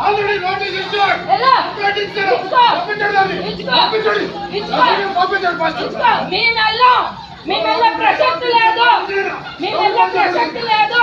Already notice ఇచ్చాడు పంపించాడు పంపించాడు దాన్ని పంపించాడు పంపించాడు ఫస్ట్ మీ మెల్ల మీ మెల్ల ప్రసక్తి లేదు. మీ మెల్ల ప్రసక్తి లేదు.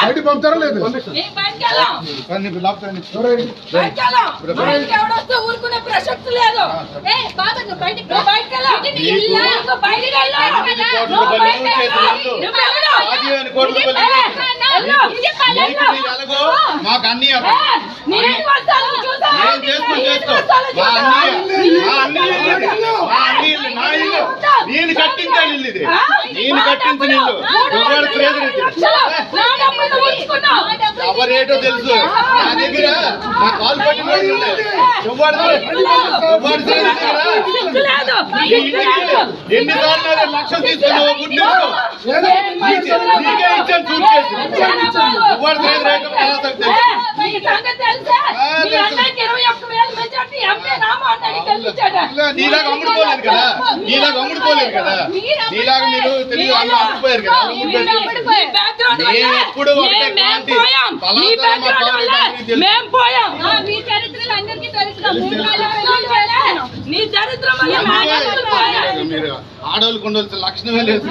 బయటికి పంపుతారా లేదు? మాకు అన్ని నేను కట్టించాను ఇల్లు ఇది. నేను కట్టించిన ఇల్లు. ప్రెసిడెంట్ ఎవరు రేటో తెలుసు. నా దగ్గర నా కాలు పట్టిన ఎన్ని సార్లు లక్షలు తీసుకున్నావు తెలుసు. నీలాగా అమ్ముడుపోలేదు నీలాగా అమ్ముడుపోలేదు కదా. నీలాగా మీరు తెలుగు అమ్ముడుపోయారు ఎప్పుడు ఆడవాళ్ళు కొండవలసిన లక్షణమే లేదు.